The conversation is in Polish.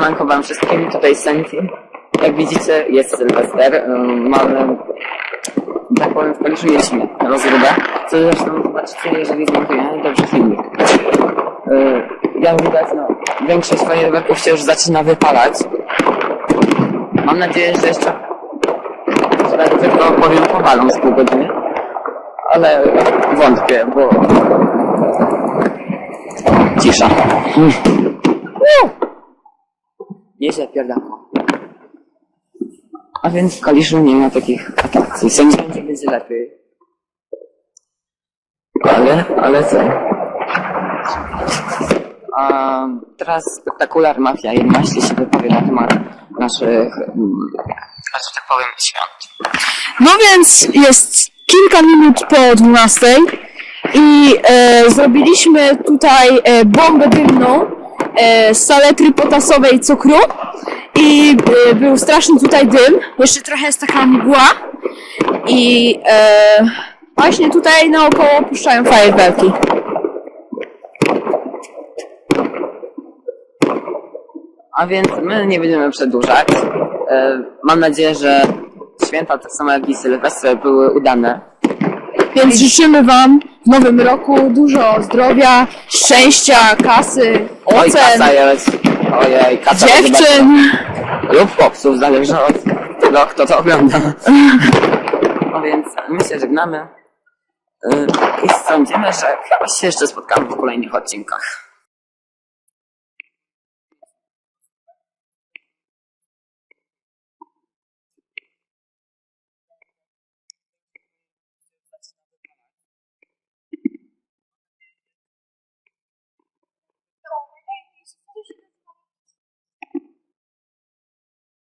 Siemanko wam wszystkim, tutaj Senti. Jak widzicie, jest Sylwester. Mamy, tak powiem, w Kaliszu mieliśmy rozróbę, co zresztą zobaczycie, jeżeli zmontujemy dobrze filmik. Jak widać, no, większość fajerwerków się już zaczyna wypalać. Mam nadzieję, że jeszcze, że tylko powiem, powalą z pół godziny. Ale wątpię, bo... Cisza. Nieźle pierdako. A więc w Kaliszu nie ma takich atrakcji. Sądziłem, że będzie lepiej. Ale, ale co? A teraz spektakular Mafia 11 się wypowie na temat naszych, mm, że tak powiem, świąt. No więc jest kilka minut po 12 i e, zrobiliśmy tutaj e, bombę dymną saletry potasowej cukru i e, był straszny tutaj dym. Jeszcze trochę jest taka mgła i e, właśnie tutaj naokoło puszczają fajerwerki. A więc my nie będziemy przedłużać. E, mam nadzieję, że święta, tak samo jak i Sylwestry, były udane. Więc życzymy Wam nowym roku dużo zdrowia, szczęścia, kasy, Oj, kasa ocen, jest. Ojej, kasa dziewczyn. lub chłopców, zależy od tego, kto to ogląda. No więc my się żegnamy yy, i sądzimy, że chyba się jeszcze spotkamy w kolejnych odcinkach.